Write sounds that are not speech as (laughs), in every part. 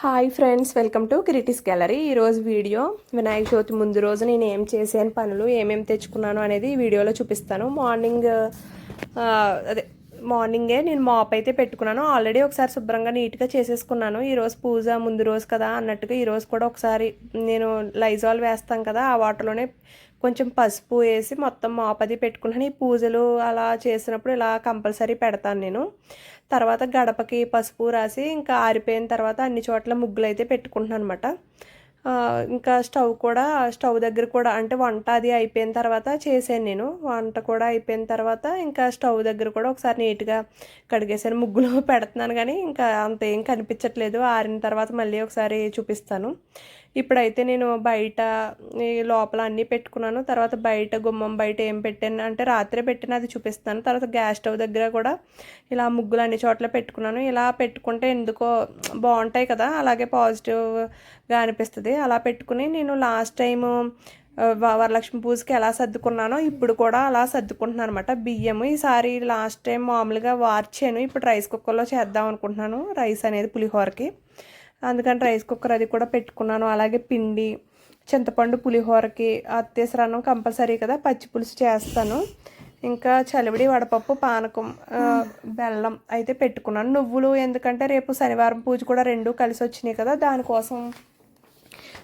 Hi friends welcome to Kritis gallery ఈరోజు video Vinayaka Chavithi ముందు రోజు నేను ఏం చేసాను పనులు ఏమేమి తెచ్చుకున్నాను అనేది ఈ వీడియోలో చూపిస్తాను. మార్నింగ్ uh, అదే మార్నింగే నేను మాప్ అయితే పెట్టుకున్నాను. ఆల్రెడీ ఒకసారి శుభ్రంగా నీట్గా చేసేసుకున్నాను. ఈరోజు పూజ ముందు రోజు కదా అన్నట్టుగా ఈరోజు కూడా ఒకసారి నేను లైజాల్ వేస్తాం కదా ఆ వాటర్లోనే కొంచెం పసుపు వేసి మొత్తం మాప్ అది పెట్టుకున్నాను. ఈ పూజలు అలా చేసినప్పుడు ఇలా కంపల్సరీ పెడతాను నేను. తర్వాత గడపకి పసుపు రాసి ఇంకా ఆరిపోయిన తర్వాత అన్ని చోట్ల ముగ్గులు అయితే పెట్టుకుంటున్నాను అనమాట ఇంకా స్టవ్ కూడా స్టవ్ దగ్గర కూడా అంటే వంట అది అయిపోయిన తర్వాత చేశాను నేను. వంట కూడా అయిపోయిన తర్వాత ఇంకా స్టవ్ దగ్గర కూడా ఒకసారి నీట్గా కడిగేసాను ముగ్గులు (laughs) పెడుతున్నాను కానీ ఇంకా అంత ఏం కనిపించట్లేదు. ఆరిన తర్వాత మళ్ళీ ఒకసారి చూపిస్తాను. ఇప్పుడైతే నేను బయట ఈ లోపల అన్నీ పెట్టుకున్నాను. తర్వాత బయట గుమ్మం బయట ఏం పెట్టాను అంటే రాత్రే పెట్టిన అది చూపిస్తాను. తర్వాత గ్యాస్ స్టవ్ దగ్గర కూడా ఇలా ముగ్గులు అన్ని చోట్ల పెట్టుకున్నాను. ఇలా పెట్టుకుంటే ఎందుకో బాగుంటాయి కదా అలాగే పాజిటివ్గా అనిపిస్తుంది. అలా పెట్టుకుని నేను లాస్ట్ టైము వరలక్ష్మి పూజకి ఎలా సర్దుకున్నానో ఇప్పుడు కూడా అలా సర్దుకుంటున్నాను అనమాట బియ్యము ఈసారి లాస్ట్ టైం మామూలుగా వార్చాను. ఇప్పుడు రైస్ కుక్కర్లో చేద్దాం అనుకుంటున్నాను రైస్ అనేది పులిహోరకి. అందుకని రైస్ కుక్కర్ అది కూడా పెట్టుకున్నాను. అలాగే పిండి చింతపండు పులిహోరకి అత్తేసరన్నం కంపల్సరీ కదా పచ్చి పులుసు చేస్తాను. ఇంకా చలివిడి వడపప్పు పానకం బెల్లం అయితే పెట్టుకున్నాను. నువ్వులు ఎందుకంటే రేపు శనివారం పూజ కూడా రెండు కలిసి వచ్చినాయి కదా దానికోసం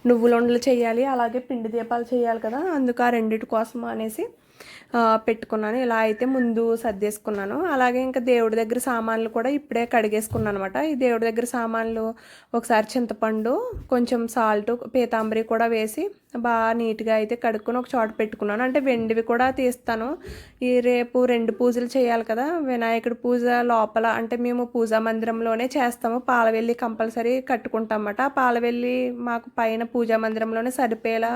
నువ్వులుండలు చేయాలి అలాగే పిండి దీపాలు చేయాలి కదా అందుకు ఆ రెండింటి కోసం అనేసి పెట్టుకున్నాను. ఇలా అయితే ముందు సర్దేసుకున్నాను. అలాగే ఇంకా దేవుడి దగ్గర సామాన్లు కూడా ఇప్పుడే కడిగేసుకున్నాను అనమాట ఈ దేవుడి దగ్గర సామాన్లు ఒకసారి చింతపండు కొంచెం సాల్ట్ పీతాంబరి కూడా వేసి బాగా నీట్గా అయితే కడుక్కొని ఒక చోట పెట్టుకున్నాను. అంటే వెండివి కూడా తీస్తాను. ఈ రేపు రెండు పూజలు చేయాలి కదా వినాయకుడి పూజ లోపల అంటే మేము పూజా మందిరంలోనే చేస్తాము. పాలవెల్లి కంపల్సరీ కట్టుకుంటాం అన్నమాట ఆ పాలవెల్లి మాకు పైన పూజా మందిరంలోనే సరిపోయేలా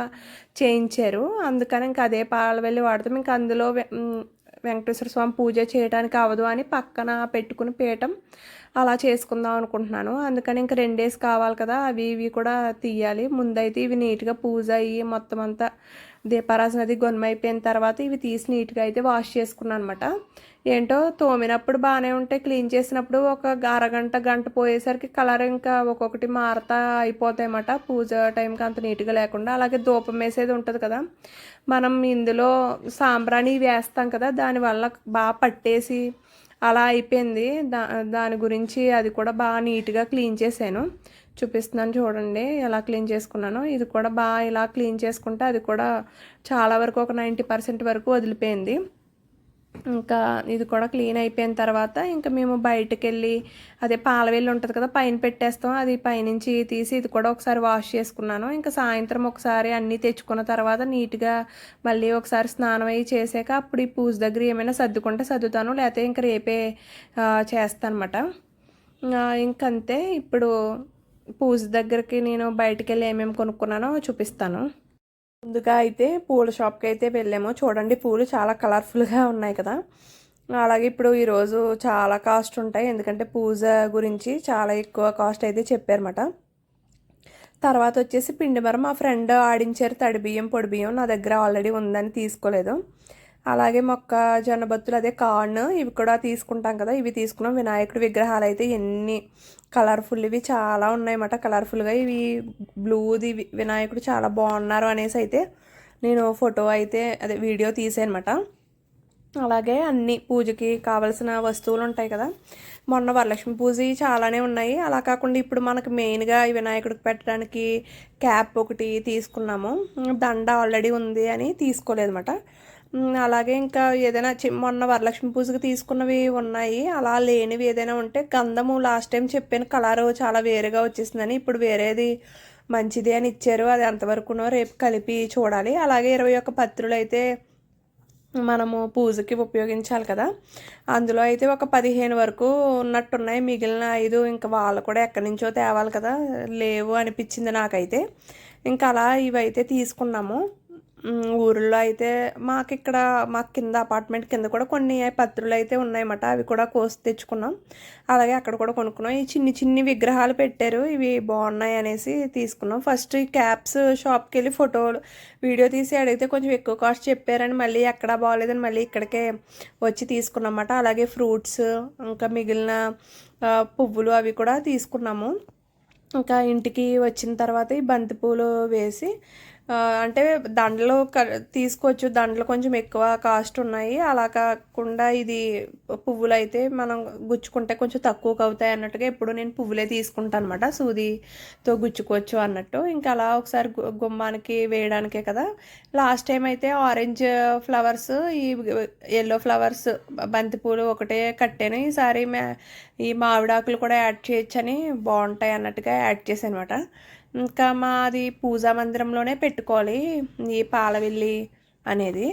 చేయించారు. అందుకని ఇంకా అదే పాలవెల్లి వాడతాం. ఇంకా అందులో వెంకటేశ్వర స్వామి పూజ చేయడానికి అవ్వదు అని పక్కన పెట్టుకుని పీఠం అలా చేసుకుందాం అనుకుంటున్నాను. అందుకని ఇంక డేస్ కావాలి కదా అవి ఇవి కూడా తీయాలి. ముందైతే ఇవి నీట్గా పూజ అయ్యి మొత్తం అంతా దీపారాజన అది గొన్నమైపోయిన తర్వాత ఇవి తీసి నీట్గా అయితే వాష్ చేసుకున్నాను అనమాట ఏంటో తోమినప్పుడు బాగానే ఉంటాయి. క్లీన్ చేసినప్పుడు ఒక అరగంట గంట పోయేసరికి కలర్ ఇంకా ఒక్కొక్కటి మారతా అయిపోతాయి అన్నమాట. పూజ టైంకి అంత నీట్గా లేకుండా. అలాగే ధూపం వేసేది ఉంటుంది కదా మనం ఇందులో సాంబ్రాణి వేస్తాం కదా దానివల్ల బాగా పట్టేసి అలా అయిపోయింది. దా దాని గురించి అది కూడా బాగా నీట్గా క్లీన్ చేశాను. చూపిస్తున్నాను చూడండి ఎలా క్లీన్ చేసుకున్నాను. ఇది కూడా బాగా ఇలా క్లీన్ చేసుకుంటే అది కూడా చాలా వరకు ఒక నైంటీ పర్సెంట్ వరకు వదిలిపోయింది. ఇంకా ఇది కూడా క్లీన్ అయిపోయిన తర్వాత ఇంకా మేము బయటకు వెళ్ళి అదే పాలవెల్లి ఉంటుంది కదా పైన పెట్టేస్తాం. అది పైనుంచి తీసి ఇది కూడా ఒకసారి వాష్ చేసుకున్నాను. ఇంకా సాయంత్రం ఒకసారి అన్నీ తెచ్చుకున్న తర్వాత నీట్గా మళ్ళీ ఒకసారి స్నానం అయ్యి చేసాక అప్పుడు ఈ పూజ దగ్గర ఏమైనా సర్దుకుంటే సర్దుతాను. లేకపోతే ఇంకా రేపే చేస్తాను అనమాట ఇంకంతే. ఇప్పుడు పూజ దగ్గరికి నేను బయటకు వెళ్ళి ఏమేమి కొనుక్కున్నానో చూపిస్తాను. ముందుగా అయితే పూల షాప్కి అయితే వెళ్ళాము. చూడండి పూలు చాలా కలర్ఫుల్గా ఉన్నాయి కదా. అలాగే ఇప్పుడు ఈరోజు చాలా కాస్ట్ ఉంటాయి. ఎందుకంటే పూజ గురించి చాలా ఎక్కువ కాస్ట్ అయితే చెప్పారన్నమాట. తర్వాత వచ్చేసి పిండి మరం మా ఫ్రెండ్ ఆడించారు. తడి బియ్యం పొడి బియ్యం నా దగ్గర ఆల్రెడీ ఉందని తీసుకోలేదు. అలాగే మొక్క జొన్నబత్తులు అదే కార్న్ ఇవి కూడా తీసుకుంటాం కదా. ఇవి తీసుకున్నాం. వినాయకుడి విగ్రహాలు అయితే ఎన్ని కలర్ఫుల్ ఇవి చాలా ఉన్నాయన్నమాట. కలర్ఫుల్గా ఇవి బ్లూది వినాయకుడు చాలా బాగున్నారు అనేసి అయితే నేను ఫోటో అయితే అదే వీడియో తీసానమాట అలాగే అన్ని పూజకి కావలసిన వస్తువులు ఉంటాయి కదా. మొన్న వరలక్ష్మి పూజ చాలానే ఉన్నాయి. అలా కాకుండా ఇప్పుడు మనకు మెయిన్గా వినాయకుడికి పెట్టడానికి క్యాప్ ఒకటి తీసుకున్నాము. దండ ఆల్రెడీ ఉంది అని తీసుకోలేదన్నమాట. అనమాట అలాగే ఇంకా ఏదైనా చి- మొన్న వరలక్ష్మి పూజకి తీసుకున్నవి ఉన్నాయి. అలా లేనివి ఏదైనా ఉంటే గంధము లాస్ట్ టైం చెప్పాను కలరు చాలా వేరుగా వచ్చేసిందని. ఇప్పుడు వేరేది మంచిది అని ఇచ్చారు. అది ఎంతవరకునో రేపు కలిపి చూడాలి. అలాగే ఇరవై ఒక్క పత్రులు అయితే మనము పూజకి ఉపయోగించాలి కదా. అందులో అయితే ఒక పదిహేను వరకు ఉన్నట్టున్నాయి. మిగిలిన ఐదు ఇంకా వాళ్ళు కూడా ఎక్కడి నుంచో తేవాలి కదా. లేవు అనిపించింది నాకైతే. ఇంకా అలా ఇవైతే తీసుకున్నాము. ఊరిలో అయితే మాకు ఇక్కడ మాకు కింద అపార్ట్మెంట్ కింద కూడా కొన్ని పత్రులు అయితే ఉన్నాయన్నమాట. అవి కూడా కోసి తెచ్చుకున్నాం. అలాగే అక్కడ కూడా కొనుక్కున్నాం. ఈ చిన్ని చిన్ని విగ్రహాలు పెట్టారు. ఇవి బాగున్నాయి అనేసి తీసుకున్నాం. ఫస్ట్ ఈ క్యాప్స్ షాప్కి వెళ్ళి ఫోటోలు వీడియో తీసి అడిగితే కొంచెం ఎక్కువ కాస్ట్ చెప్పారని మళ్ళీ ఎక్కడ బాగలేదని మళ్ళీ ఇక్కడికే వచ్చి తీసుకున్నమాట అలాగే ఫ్రూట్స్ ఇంకా మిగిలిన పువ్వులు అవి కూడా తీసుకున్నాము. ఇంకా ఇంటికి వచ్చిన తర్వాత ఈ బంతిపూలు వేసి అంటే దండలు క తీసుకోవచ్చు. దండలు కొంచెం ఎక్కువ కాస్ట్ ఉన్నాయి. అలా కాకుండా ఇది పువ్వులు అయితే మనం గుచ్చుకుంటే కొంచెం తక్కువకి అవుతాయి అన్నట్టుగా ఎప్పుడు నేను పువ్వులే తీసుకుంటాను అనమాట సూదితో గుచ్చుకోవచ్చు అన్నట్టు. ఇంకా అలా ఒకసారి గు- గుమ్మానికి వేయడానికే కదా. లాస్ట్ టైం అయితే ఆరెంజ్ ఫ్లవర్స్ ఈ ఎల్లో ఫ్లవర్స్ బంతిపూలు ఒకటే కట్టాను. ఈసారి మే ఈ మామిడాకులు కూడా యాడ్ చేయొచ్చని బాగుంటాయి అన్నట్టుగా యాడ్ చేశాను అనమాట ఇంకా మాది పూజా మందిరంలోనే పెట్టుకోవాలి ఈ పాలవెల్లి అనేది.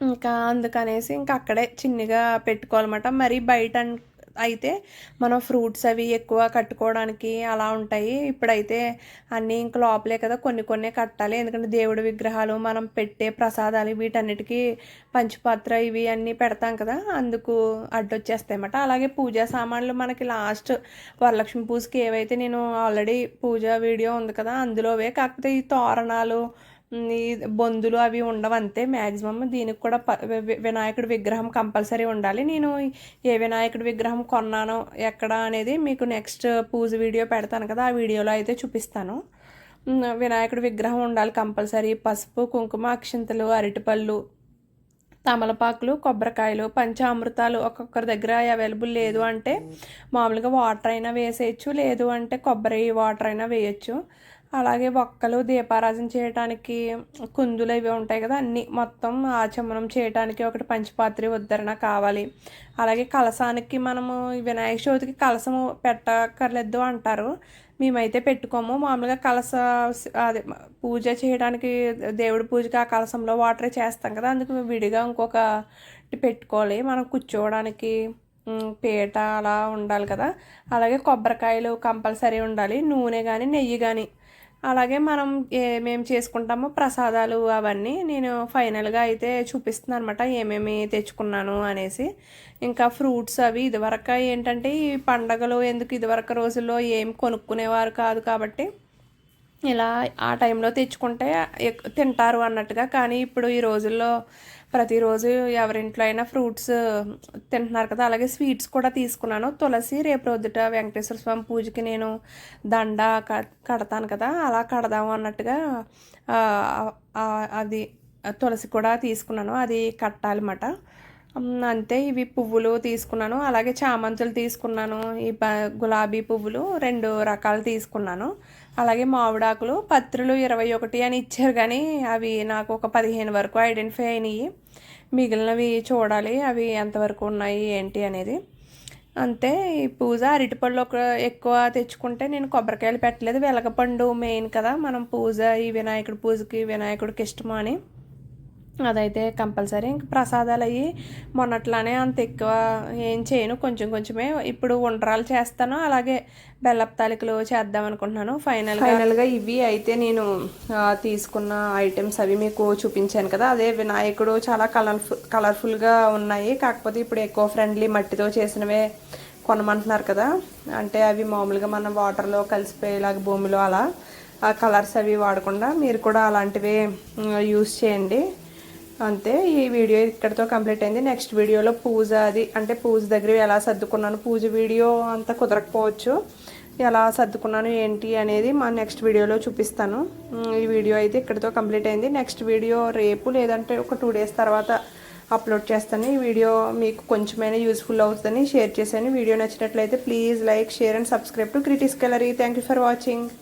ఇంకా అందుకనేసి ఇంకా అక్కడే చిన్నగా పెట్టుకోవాలన్నమాట. మరి బయట అయితే మనం ఫ్రూట్స్ అవి ఎక్కువ కట్టుకోవడానికి అలా ఉంటాయి. ఇప్పుడైతే అన్నీ ఇంక లోపలే కదా కొన్ని కొన్ని కట్టాలి. ఎందుకంటే దేవుడి విగ్రహాలు మనం పెట్టే ప్రసాదాలు వీటన్నిటికీ పంచపాత్ర ఇవి అన్నీ పెడతాం కదా అందుకు అడ్డొచ్చేస్తాయి అన్నమాట. అలాగే పూజా సామాన్లు మనకి లాస్ట్ వరలక్ష్మి పూజకి ఏవైతే నేను ఆల్రెడీ పూజ వీడియో ఉంది కదా అందులోవే. కాకపోతే ఈ తోరణాలు బొందులు అవి ఉండవు అంతే. మ్యాక్సిమం దీనికి కూడా ప వి- వినాయకుడి విగ్రహం కంపల్సరీ ఉండాలి. నేను ఏ వినాయకుడి విగ్రహం కొన్నానో ఎక్కడ అనేది మీకు నెక్స్ట్ పూజ వీడియో పెడతాను కదా ఆ వీడియోలో అయితే చూపిస్తాను. వినాయకుడి విగ్రహం ఉండాలి కంపల్సరీ. పసుపు కుంకుమ అక్షింతలు అరటిపళ్ళు తమలపాకులు కొబ్బరికాయలు పంచామృతాలు ఒక్కొక్కరి దగ్గర అవైలబుల్ లేదు అంటే మామూలుగా వాటర్ అయినా వేసేయచ్చు లేదు అంటే కొబ్బరి వాటర్ అయినా వేయచ్చు. అలాగే ఒక్కలు దీపారాజన చేయడానికి కుందులు ఇవి ఉంటాయి కదా అన్నీ మొత్తం ఆచమనం చేయడానికి ఒకటి పంచపాత్రి ఉద్ధరణ కావాలి. అలాగే కలసానికి మనము వినాయక చవితికి కలసము పెట్టక్కర్లేదు అంటారు. మేమైతే పెట్టుకోము. మామూలుగా కలస అదే పూజ చేయడానికి దేవుడి పూజకి ఆ కలసంలో వాటర్ చేస్తాం కదా అందుకు విడిగా ఇంకొక పెట్టుకోవాలి. మనం కూర్చోవడానికి పీట అలా ఉండాలి కదా. అలాగే కొబ్బరికాయలు కంపల్సరీ ఉండాలి. నూనె కానీ నెయ్యి కానీ అలాగే మనం ఏమేమి చేసుకుంటామో ప్రసాదాలు అవన్నీ. నేను ఫైనల్గా అయితే చూపిస్తున్నాను అనమాట ఏమేమి తెచ్చుకున్నాను అనేసి. ఇంకా ఫ్రూట్స్ అవి ఇదివరకు ఏంటంటే ఈ పండగలు ఎందుకు ఇదివరకు రోజుల్లో ఏం కొనుక్కునేవారు కాదు కాబట్టి ఇలా ఆ టైంలో తెచ్చుకుంటే తింటారు అన్నట్టుగా. కానీ ఇప్పుడు ఈ రోజుల్లో ప్రతిరోజు ఎవరింట్లో అయినా ఫ్రూట్స్ తింటున్నారు కదా అలాగే స్వీట్స్ కూడా తీసుకున్నాను. తులసి రేపు రొద్దుట వెంకటేశ్వర స్వామి పూజకి నేను దండ కడతాను కదా అలా కడదాము అన్నట్టుగా అది తులసి కూడా తీసుకున్నాను. అది కట్టాలన్నమాట. అంతే ఇవి పువ్వులు తీసుకున్నాను. అలాగే చామంతులు తీసుకున్నాను. ఈ గులాబీ పువ్వులు రెండు రకాలు తీసుకున్నాను. అలాగే మామిడాకులు పత్రులు ఇరవై ఒకటి అని ఇచ్చారు కానీ అవి నాకు ఒక పదిహేను వరకు ఐడెంటిఫై అయినాయి. మిగిలినవి చూడాలి అవి ఎంతవరకు ఉన్నాయి ఏంటి అనేది. అంతే ఈ పూజ అరటిపళ్ళు ఒక ఎక్కువ తెచ్చుకుంటే నేను కొబ్బరికాయలు పెట్టలేదు. వెలగపండు మెయిన్ కదా మనం పూజ ఈ వినాయకుడి పూజకి వినాయకుడికి ఇష్టమా అని. అదైతే కంపల్సరీ. ఇంక ప్రసాదాలు అయ్యి మొన్నట్లానే అంత ఎక్కువ ఏం చేయను. కొంచెం కొంచెమే ఇప్పుడు ఉండరాలు చేస్తాను. అలాగే బెల్లపు తాలికలు చేద్దాం అనుకుంటున్నాను. ఫైనల్ ఫైనల్గా ఇవి అయితే నేను తీసుకున్న ఐటమ్స్ అవి మీకు చూపించాను కదా. అదే వినాయకుడు చాలా కలర్ఫుల్ కలర్ఫుల్గా ఉన్నాయి. కాకపోతే ఇప్పుడు ఎక్కువ ఫ్రెండ్లీ మట్టితో చేసినవే కొనమంటున్నారు కదా. అంటే అవి మామూలుగా మన వాటర్లో కలిసిపోయేలాగా భూమిలో అలా ఆ కలర్స్ అవి వాడకుండా మీరు కూడా అలాంటివే యూస్ చేయండి. అంతే ఈ వీడియో ఇక్కడితో కంప్లీట్ అయింది. నెక్స్ట్ వీడియోలో పూజ అది అంటే పూజ దగ్గర ఎలా సర్దుకున్నాను పూజ వీడియో అంతా కుదరకపోవచ్చు. ఎలా సర్దుకున్నాను ఏంటి అనేది మా నెక్స్ట్ వీడియోలో చూపిస్తాను. ఈ వీడియో అయితే ఇక్కడితో కంప్లీట్ అయింది. నెక్స్ట్ వీడియో రేపు లేదంటే ఒక టూ డేస్ తర్వాత అప్లోడ్ చేస్తాను. ఈ వీడియో మీకు కొంచెమైనా యూస్ఫుల్ అవుతుందని షేర్ చేశాను. వీడియో నచ్చినట్లయితే please like share and subscribe to క్రిటిస్ gallery thank you for watching